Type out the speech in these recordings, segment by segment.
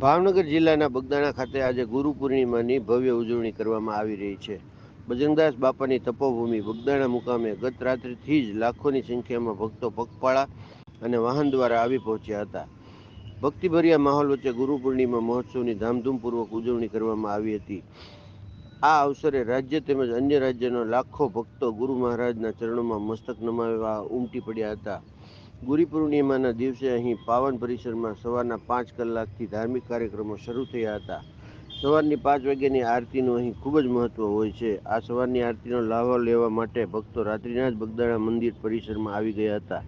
ભાવનગર જિલ્લાના બગદાણા ખાતે આજે ગુરુ પૂર્ણિમાની ભવ્ય ઉજવણી કરવામાં આવી રહી છે. બજરંગદાસ બાપાની તપોભૂમિ બગદાણા મુકામે ગત રાત્રિથી જ લાખોની સંખ્યામાં ભક્તો પગપાળા અને વાહન દ્વારા આવી પહોંચ્યા હતા. ભક્તિભર્યા માહોલ વચ્ચે ગુરુ પૂર્ણિમા મહોત્સવની ધામધૂમપૂર્વક ઉજવણી કરવામાં આવી હતી. આ અવસરે રાજ્ય તેમજ અન્ય રાજ્યના લાખો ભક્તો ગુરુ મહારાજના ચરણોમાં મસ્તક નમાવવા ઉમટી પડ્યા હતા. ગુરુ પૂર્ણિમાના દિવસે અહીં પાવન પરિસરમાં સવારના પાંચ કલાકથી ધાર્મિક કાર્યક્રમો શરૂ થયા હતા. સવારની પાંચ વાગ્યાની આરતીનું અહીં ખૂબ જ મહત્ત્વ હોય છે. આ સવારની આરતીનો લાભો લેવા માટે ભક્તો રાત્રિના જ બગદાણા મંદિર પરિસરમાં આવી ગયા હતા.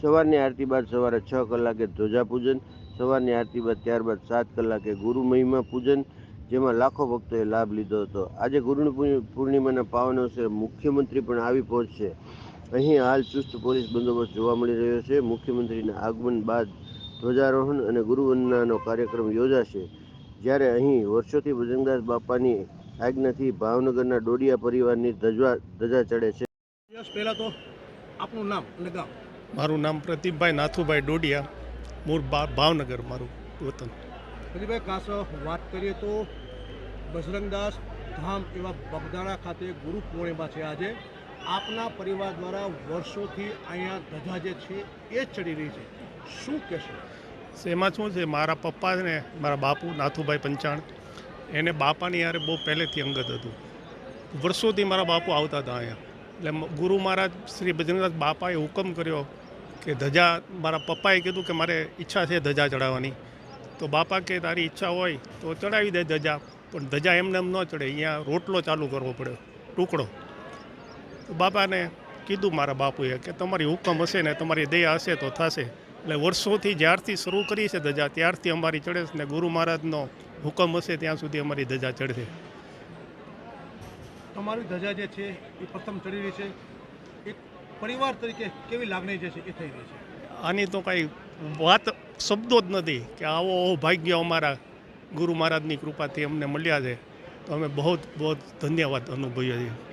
સવારની આરતી બાદ સવારે છ કલાકે ધ્વજા પૂજન સવારની આરતી બાદ ત્યારબાદ સાત કલાકે ગુરુ મહિમા પૂજન, જેમાં લાખો ભક્તોએ લાભ લીધો હતો. આજે ગુરુ પૂર્ણિમાના પાવન અવસરે મુખ્યમંત્રી પણ આવી પહોંચશે. અહીં હાલ ચુસ્ત પોલીસ બંદોબસ્ત જોવા મળી રહ્યો છે. મુખ્યમંત્રીના આગમન બાદ ધ્વજારોહણ અને ગુરુવંદનાનો કાર્યક્રમ યોજાશે. જ્યારે અહીં વર્ષોથી બજરંગદાસ બાપાની આજ્ઞાથી ભાવનગરના ડોડિયા પરિવારની ધજવા ધજા ચડે છે. પહેલાં તો આપનું નામ અને ગામ. મારું નામ પ્રદીપભાઈ નાથુભાઈ ડોડિયા મૂળ ભાવનગર મારું વતન. પ્રદીપભાઈ કાસો વાત કરીએ તો બજરંગદાસ ધામ એવા બગદાણા ખાતે ગુરુ પૂર્ણિમા છે આજે. આપના પરિવાર દ્વારા વર્ષોથી અહીંયા ધજા જે છે એ ચડી રહી છે. શું કહેશો? એમાં શું છે? મારા પપ્પાને મારા બાપુ, નાથુભાઈ પંચાણ, એને બાપાની યારે બહુ પહેલેથી અંગત હતું. વર્ષોથી મારા બાપુ આવતા હતા અહીંયા. એટલે ગુરુ મહારાજ શ્રી બજરંગદાસ બાપાએ હુકમ કર્યો કે ધજા, મારા પપ્પાએ કીધું કે મારે ઈચ્છા છે ધજા ચડાવવાની. તો બાપા કે, તારી ઈચ્છા હોય તો ચડાવી દે ધજા, પણ ધજા એમને એમ ન ચડે. અહીંયા રોટલો ચાલુ કરવો પડ્યો, ટુકડો. તો બાપાને કીધું મારા બાપુએ કે તમારી હુકમ હશે ને તમારી દયા હશે તો થશે. એટલે વર્ષોથી જ્યારથી શરૂ કરી છે ધજા ત્યારથી અમારી ચડે છે ને ગુરુ મહારાજનો હુકમ હશે ત્યાં સુધી અમારી ધજા ચડશે. તમારી ધજા જે છે એ પ્રથમ ચડી રહી છે. એક પરિવાર તરીકે કેવી લાગણી જે છે એ થઈ રહી છે? આની તો કાંઈ વાત શબ્દો જ નથી કે આવો ભાગ્ય અમારા ગુરુ મહારાજની કૃપાથી અમને મળ્યા છે. તો અમે બહુ બહુ ધન્યવાદ અનુભવીએ છીએ.